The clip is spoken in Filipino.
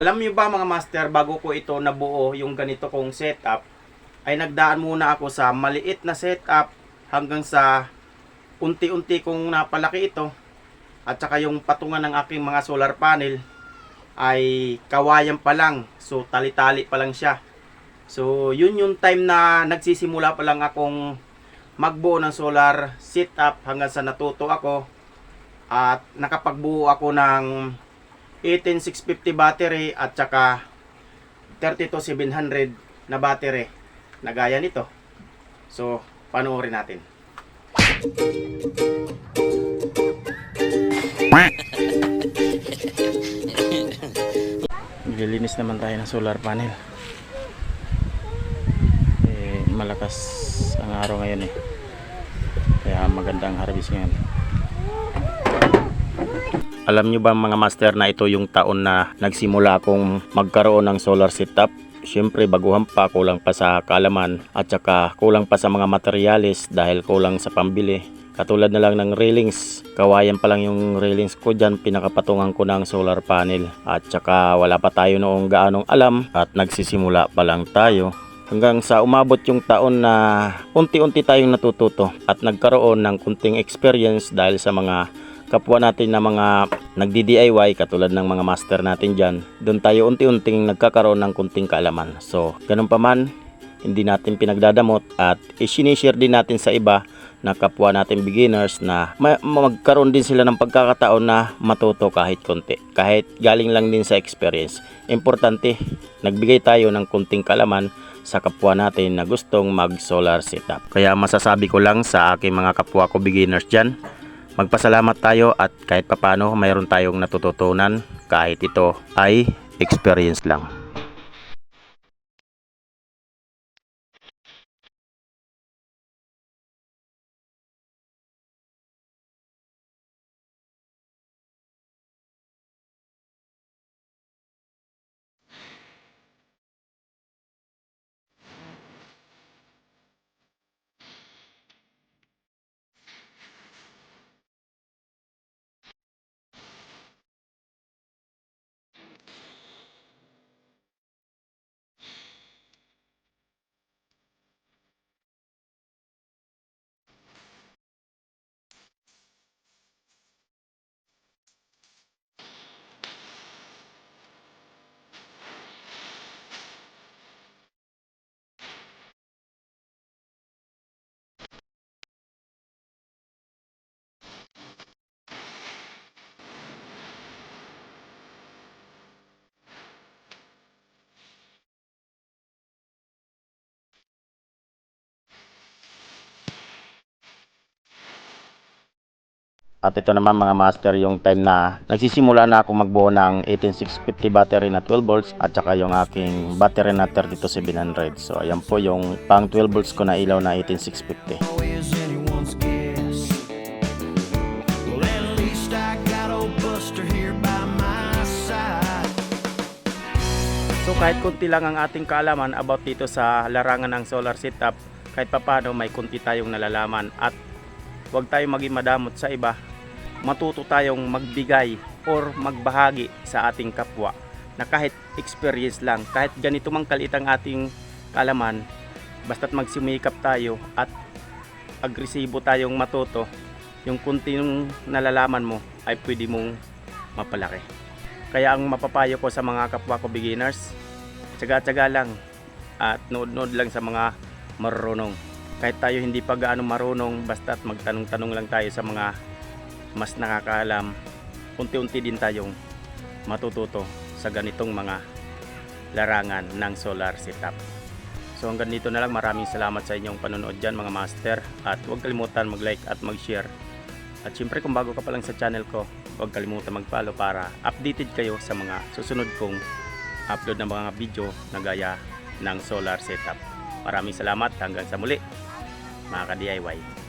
Alam niyo ba mga master, bago ko ito nabuo yung ganito kong setup, ay nagdaan muna ako sa maliit na setup hanggang sa unti-unti kong napalaki ito. At saka yung patungan ng aking mga solar panel ay kawayan pa lang. So tali-tali pa lang siya. So yun yung time na nagsisimula pa lang akong magbuo ng solar setup hanggang sa natuto ako. At nakapagbuo ako ng 18650 battery at saka 32700 na battery na gaya nito. So, panoorin natin. Nililinis naman tayo ng solar panel. Eh, malakas ang araw ngayon eh. Kaya magandang harvest ngayon. Alam nyo ba mga master na ito yung taon na nagsimula akong magkaroon ng solar setup? Siyempre baguhan pa, kulang pa sa kalaman at saka kulang pa sa mga materyales dahil kulang sa pambili. Katulad na lang ng railings, kawayan pa lang yung railings ko dyan, pinakapatungan ko ng solar panel. At saka wala pa tayo noong gaanong alam at nagsisimula pa lang tayo hanggang sa umabot yung taon na unti-unti tayong natututo at nagkaroon ng kunting experience dahil sa mga kapwa natin na mga nagdi-DIY katulad ng mga master natin dyan, doon tayo unti-unting nagkakaroon ng kunting kaalaman. So, ganun pa man, hindi natin pinagdadamot at isinishare din natin sa iba na kapwa natin beginners na ma- magkaroon din sila ng pagkakataon na matuto kahit konti. Kahit galing lang din sa experience. Importante, nagbigay tayo ng kunting kalaman sa kapwa natin na gustong mag solar setup. Kaya masasabi ko lang sa aking mga kapwa ko beginners dyan, magpasalamat tayo at kahit papano mayroon tayong natututunan kahit ito ay experience lang. At ito naman mga master yung time na nagsisimula na ako magbuo ng 18650 battery na 12 volts at saka yung aking battery na 32700. So ayan po yung pang 12 volts ko na ilaw na 18650. always anyone's guess. Well, at least I got old Buster here by my side. So kahit konti lang ang ating kaalaman about dito sa larangan ng solar setup, kahit papano may konti tayong nalalaman at huwag tayong maging madamot sa iba. Matuto tayong magbigay or magbahagi sa ating kapwa na kahit experience lang, kahit ganito mang kalit ang ating kaalaman, basta't magsumikap tayo at agresibo tayong matuto, yung kunti ng nalalaman mo ay pwede mong mapalaki. Kaya ang mapapayo ko sa mga kapwa ko beginners, tsaga-tsaga lang at nood-nood lang sa mga marunong. Kahit tayo hindi pa gaano marunong, basta't magtanong-tanong lang tayo sa mga mas nakakaalam, unti-unti din tayong matututo sa ganitong mga larangan ng solar setup. So hanggang dito na lang, maraming salamat sa inyong panonood dyan mga master at huwag kalimutan mag-like at mag-share. At syempre kung bago ka pa lang sa channel ko, huwag kalimutan mag-follow para updated kayo sa mga susunod kong upload ng mga video na gaya ng solar setup. Maraming salamat hanggang sa muli mga ka-DIY.